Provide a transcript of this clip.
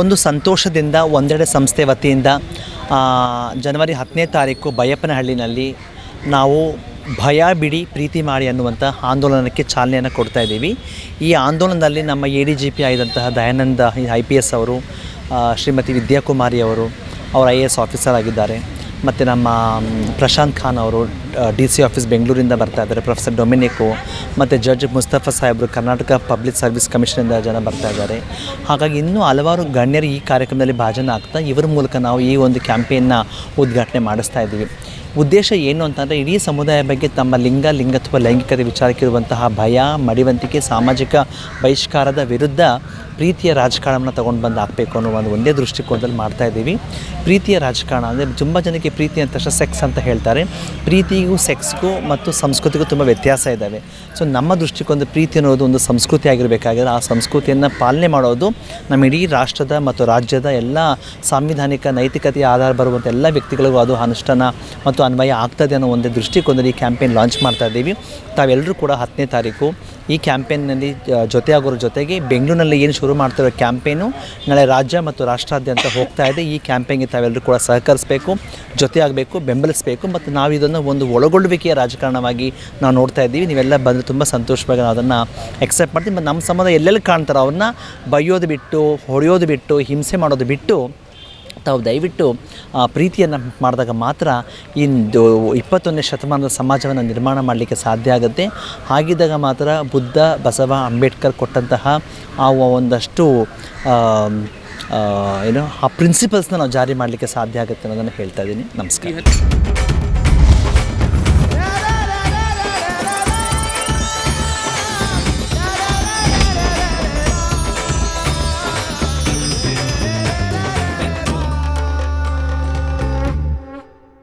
ಒಂದು ಸಂತೋಷದಿಂದ ಒಂದೆಡೆ ಸಂಸ್ಥೆ ವತಿಯಿಂದ ಜನವರಿ ಹತ್ತನೇ ತಾರೀಕು ಬಯಪ್ಪನಹಳ್ಳಿನಲ್ಲಿ ನಾವು ಭಯ ಬಿಡಿ ಪ್ರೀತಿ ಮಾಡಿ ಅನ್ನುವಂಥ ಆಂದೋಲನಕ್ಕೆ ಚಾಲನೆಯನ್ನು ಕೊಡ್ತಾ ಇದ್ದೀವಿ. ಈ ಆಂದೋಲನದಲ್ಲಿ ನಮ್ಮ ಎ ಡಿ ಜಿ ಪಿ ಆಗಿದ್ದಂತಹ ದಯಾನಂದ ಐ ಪಿ ಎಸ್ ಅವರು ಶ್ರೀಮತಿ ವಿದ್ಯಾಕುಮಾರಿ ಅವರು ಅವರು ಐ ಎ ಎಸ್ ಆಫೀಸರ್ ಆಗಿದ್ದಾರೆ. ಮತ್ತು ನಮ್ಮ ಪ್ರಶಾಂತ್ ಖಾನ್ ಅವರು ಡಿ ಸಿ ಆಫೀಸ್ ಬೆಂಗಳೂರಿಂದ ಬರ್ತಾ ಇದ್ದಾರೆ, ಪ್ರೊಫೆಸರ್ ಡೊಮಿನಿಕು, ಮತ್ತು ಜಡ್ಜ್ ಮುಸ್ತಫಾ ಸಾಹೇಬರು ಕರ್ನಾಟಕ ಪಬ್ಲಿಕ್ ಸರ್ವಿಸ್ ಕಮಿಷನಿಂದ ಜನ ಬರ್ತಾ ಇದ್ದಾರೆ. ಹಾಗಾಗಿ ಇನ್ನೂ ಹಲವಾರು ಗಣ್ಯರು ಈ ಕಾರ್ಯಕ್ರಮದಲ್ಲಿ ಭಾಜನ ಆಗ್ತಾ, ಇವರ ಮೂಲಕ ನಾವು ಈ ಒಂದು ಕ್ಯಾಂಪೇನ್ನ ಉದ್ಘಾಟನೆ ಮಾಡಿಸ್ತಾ ಇದ್ದೀವಿ. ಉದ್ದೇಶ ಏನು ಅಂತಂದರೆ, ಇಡೀ ಸಮುದಾಯ ಬಗ್ಗೆ ತಮ್ಮ ಲಿಂಗ ಲಿಂಗತ್ವ ಲೈಂಗಿಕತೆ ವಿಚಾರಕ್ಕಿರುವಂತಹ ಭಯ, ಮಡಿವಂತಿಕೆ, ಸಾಮಾಜಿಕ ಬಹಿಷ್ಕಾರದ ವಿರುದ್ಧ ಪ್ರೀತಿಯ ರಾಜಕಾರಣವನ್ನು ತಗೊಂಡು ಬಂದು ಹಾಕಬೇಕು ಅನ್ನೋ ಒಂದು ಒಂದೇ ದೃಷ್ಟಿಕೋನದಲ್ಲಿ ಮಾಡ್ತಾ ಇದ್ದೀವಿ. ಪ್ರೀತಿಯ ರಾಜಕಾರಣ, ಅಂದರೆ ತುಂಬ ಜನಕ್ಕೆ ಪ್ರೀತಿ ಅಂತ ತಕ್ಷಣ ಸೆಕ್ಸ್ ಅಂತ ಹೇಳ್ತಾರೆ. ಪ್ರೀತಿಗೂ ಸೆಕ್ಸ್ಗೂ ಮತ್ತು ಸಂಸ್ಕೃತಿಗೂ ತುಂಬ ವ್ಯತ್ಯಾಸ ಇದ್ದಾವೆ ಸೊ ನಮ್ಮ ದೃಷ್ಟಿಕೋನದ ಪ್ರೀತಿ ಅನ್ನೋದು ಒಂದು ಸಂಸ್ಕೃತಿ ಆಗಿರಬೇಕಾಗಿದೆ ಆ ಸಂಸ್ಕೃತಿಯನ್ನು ಪಾಲನೆ ಮಾಡೋದು ನಮ್ಮ ಇಡೀ ರಾಷ್ಟ್ರದ ಮತ್ತು ರಾಜ್ಯದ ಎಲ್ಲ ಸಾಂವಿಧಾನಿಕ ನೈತಿಕತೆಯ ಆಧಾರ ಬರುವಂಥ ಎಲ್ಲ ವ್ಯಕ್ತಿಗಳಿಗೂ ಅದು ಅನುಷ್ಠಾನ ಮತ್ತು ಅನ್ವಯ ಆಗ್ತದೆ ಅನ್ನೋ ಒಂದೇ ದೃಷ್ಟಿಕೋನದಲ್ಲಿ ಈ ಕ್ಯಾಂಪೇನ್ ಲಾಂಚ್ ಮಾಡ್ತಾ ಇದ್ದೀವಿ. ತಾವೆಲ್ಲರೂ ಕೂಡ ಹತ್ತನೇ ತಾರೀಕು ಈ ಕ್ಯಾಂಪೇನ್ನಲ್ಲಿ ಜೊತೆಯಾಗೋರ ಜೊತೆಗೆ ಬೆಂಗಳೂರಿನಲ್ಲಿ ಏನು ಶುರು ಮಾಡ್ತಿರೋ ಕ್ಯಾಂಪೇನು ನಾಳೆ ರಾಜ್ಯ ಮತ್ತು ರಾಷ್ಟ್ರಾದ್ಯಂತ ಹೋಗ್ತಾ ಇದೆ. ಈ ಕ್ಯಾಂಪೇನ್ಗೆ ತಾವೆಲ್ಲರೂ ಕೂಡ ಸಹಕರಿಸಬೇಕು, ಜೊತೆಯಾಗಬೇಕು, ಬೆಂಬಲಿಸಬೇಕು ಮತ್ತು ನಾವು ಇದನ್ನು ಒಂದು ಒಳಗೊಳ್ಳುವಿಕೆಯ ರಾಜಕಾರಣವಾಗಿ ನಾವು ನೋಡ್ತಾ ಇದ್ದೀವಿ. ನೀವೆಲ್ಲ ಬಂದರೆ ತುಂಬ ಸಂತೋಷವಾಗಿ ನಾವು ಅದನ್ನು ಎಕ್ಸೆಪ್ಟ್ ಮಾಡ್ತೀವಿ. ಮತ್ತು ನಮ್ಮ ಸಂಬಂಧ ಎಲ್ಲೆಲ್ಲಿ ಕಾಣ್ತಾರೋ ಅವ್ರನ್ನ ಬೈಯೋದು ಬಿಟ್ಟು, ಹೊಡೆಯೋದು ಬಿಟ್ಟು, ಹಿಂಸೆ ಮಾಡೋದು ಬಿಟ್ಟು ತಾವು ದಯವಿಟ್ಟು ಪ್ರೀತಿಯನ್ನು ಮಾಡಿದಾಗ ಮಾತ್ರ ಇಂದು ಇಪ್ಪತ್ತೊಂದನೇ ಶತಮಾನದ ಸಮಾಜವನ್ನು ನಿರ್ಮಾಣ ಮಾಡಲಿಕ್ಕೆ ಸಾಧ್ಯ ಆಗುತ್ತೆ. ಹಾಗಿದ್ದಾಗ ಮಾತ್ರ ಬುದ್ಧ, ಬಸವ, ಅಂಬೇಡ್ಕರ್ ಕೊಟ್ಟಂತಹ ಆ ಒಂದಷ್ಟು ಏನು, ಆ ಪ್ರಿನ್ಸಿಪಲ್ಸ್ನ ನಾವು ಜಾರಿ ಮಾಡಲಿಕ್ಕೆ ಸಾಧ್ಯ ಆಗುತ್ತೆ ಅನ್ನೋದನ್ನು ಹೇಳ್ತಾ ಇದ್ದೀನಿ. ನಮಸ್ಕಾರ.